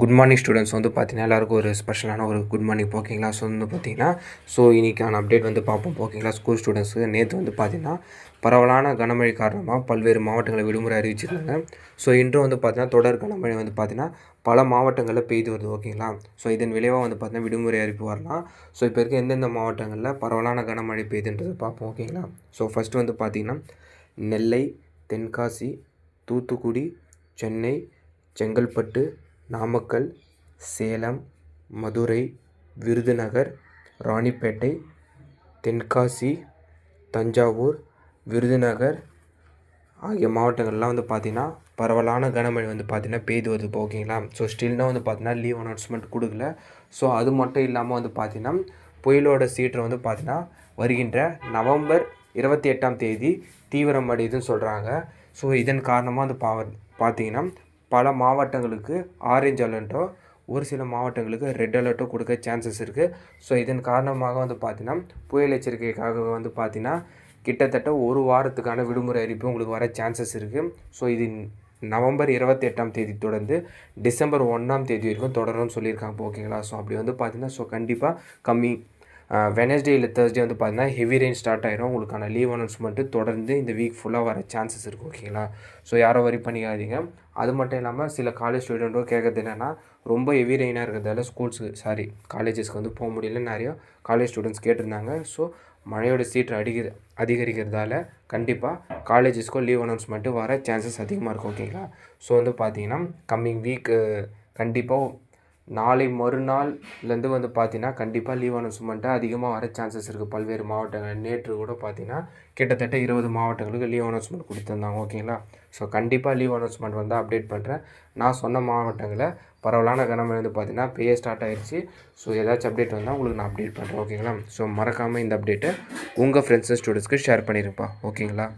Good morning students வந்து பார்த்தீங்கன்னா எல்லாருக்கும் ஒரு ஸ்பெஷலான ஒரு குட் மார்னிங் ஓகேங்களா ஸோ வந்து பார்த்தீங்கன்னா ஸோ இன்றைக்கான அப்டேட் வந்து பார்ப்போம். ஓகேங்களா ஸ்கூல் ஸ்டூடெண்ட்ஸு நேற்று வந்து பார்த்தீங்கன்னா பரவலான கனமழை காரணமாக பல்வேறு மாவட்டங்களை விடுமுறை அறிவிச்சிருந்தாங்க. ஸோ இன்றும் வந்து பார்த்தீங்கன்னா தொடர் கனமழை வந்து பார்த்தீங்கன்னா பல மாவட்டங்களில் பெய்து வருது ஓகேங்களா ஸோ இதன் விளைவாக வந்து பார்த்தீங்கன்னா விடுமுறை அறிவிப்பு வரலாம். ஸோ இப்போ இருக்க எந்தெந்த மாவட்டங்களில் பரவலான கனமழை பெய்யுதுன்றது பார்ப்போம் ஓகேங்களா ஸோ ஃபஸ்ட்டு வந்து பார்த்தீங்கன்னா நெல்லை தென்காசி தூத்துக்குடி சென்னை செங்கல்பட்டு நாமக்கல் சேலம் மதுரை விருதுநகர் ராணிப்பேட்டை தென்காசி தஞ்சாவூர் விருதுநகர் ஆகிய மாவட்டங்கள்லாம் வந்து பார்த்திங்கன்னா பரவலான கனமழை வந்து பார்த்திங்கன்னா பெய்து வருது இப்போ ஓகேங்களா? ஸோ ஸ்டில்னால் வந்து பார்த்திங்கன்னா லீவ் அனௌன்ஸ்மெண்ட் கொடுக்கல. ஸோ அது மட்டும் இல்லாமல் வந்து பார்த்திங்கன்னா புயலோட சீற்றம் வந்து பார்த்திங்கன்னா வருகின்ற நவம்பர் இருபத்தி எட்டாம் தேதி தீவிரம் அடையுதுன்னு சொல்கிறாங்க ஸோ இதன் காரணமாக வந்து பா பார்த்தீங்கன்னா பல மாவட்டங்களுக்கு ஆரஞ்சு அலர்ட்டோ ஒரு சில மாவட்டங்களுக்கு ரெட் அலர்ட்டோ கொடுக்க சான்சஸ் இருக்குது ஸோ இதன் காரணமாக வந்து பார்த்தீங்கன்னா புயல் எச்சரிக்கைக்காக வந்து பார்த்தீங்கன்னா கிட்டத்தட்ட ஒரு வாரத்துக்கான விடுமுறை அறிவிப்பு உங்களுக்கு வர சான்சஸ் இருக்குது ஸோ இது நவம்பர் இருபத்தி எட்டாம் தேதி தொடர்ந்து டிசம்பர் ஒன்றாம் தேதி வரைக்கும் தொடரும்னு சொல்லியிருக்காங்க. ஓகேங்களா ஸோ அப்படி வந்து பார்த்தீங்கன்னா ஸோ கண்டிப்பாக கம்மி வெனஸ்டே இல்லை தேர்ஸ்டே வந்து பார்த்தீங்கன்னா ஹெவி ரெயின் ஸ்டார்ட் ஆயிரும். உங்களுக்கான லீவ் அனௌன்ஸ்மெண்ட்டு தொடர்ந்து இந்த வீக் ஃபுல்லாக வர சான்சஸ் இருக்குது ஓகேங்களா ஸோ யாரும் வரி பண்ணிக்காதீங்க. அது மட்டும் இல்லாமல் சில காலேஜ் ஸ்டூடெண்ட்டும் கேட்குறது என்னென்னா ரொம்ப ஹெவி ரெயினாக இருக்கிறதால ஸ்கூல்ஸுக்கு சாரி காலேஜஸ்க்கு வந்து போக முடியல நிறையா காலேஜ் ஸ்டூடெண்ட்ஸ் கேட்டிருந்தாங்க. ஸோ மழையோட சீற்று அடிக்கிற அதிகரிக்கிறதால கண்டிப்பாக காலேஜஸ்க்கும் லீவ் அனௌன்ஸ்மெண்ட்டு வர சான்சஸ் அதிகமாக இருக்கும் ஓகேங்களா ஸோ வந்து பார்த்தீங்கன்னா கம்மிங் வீக்கு கண்டிப்பாக நாளை மறுநாள்லேருந்து வந்து பார்த்தீங்கன்னா கண்டிப்பாக லீவ் அனௌன்ஸ்மெண்ட்டு அதிகமாக வர சான்சஸ் இருக்குது பல்வேறு மாவட்டங்கள் நேற்று கூட பார்த்தீங்கன்னா கிட்டத்தட்ட இருபது மாவட்டங்களுக்கு லீவ் அனௌன்ஸ்மெண்ட் கொடுத்துருந்தாங்க. ஓகேங்களா ஸோ கண்டிப்பாக லீவ் அனௌன்ஸ்மெண்ட் வந்து அப்டேட் பண்ணுறேன் நான் சொன்ன மாவட்டங்களில் பரவலான கனமழை வந்து பார்த்தீங்கன்னா பெய்ய ஸ்டார்ட் ஆகிடுச்சு ஸோ ஏதாச்சும் அப்டேட் வந்தால் உங்களுக்கு நான் அப்டேட் பண்ணுறேன் ஓகேங்களா ஸோ மறக்காமல் இந்த அப்டேட்டை உங்கள் ஃப்ரெண்ட்ஸ் ஸ்டூடெண்ட்ஸ்க்கு ஷேர் பண்ணியிருப்பா ஓகேங்களா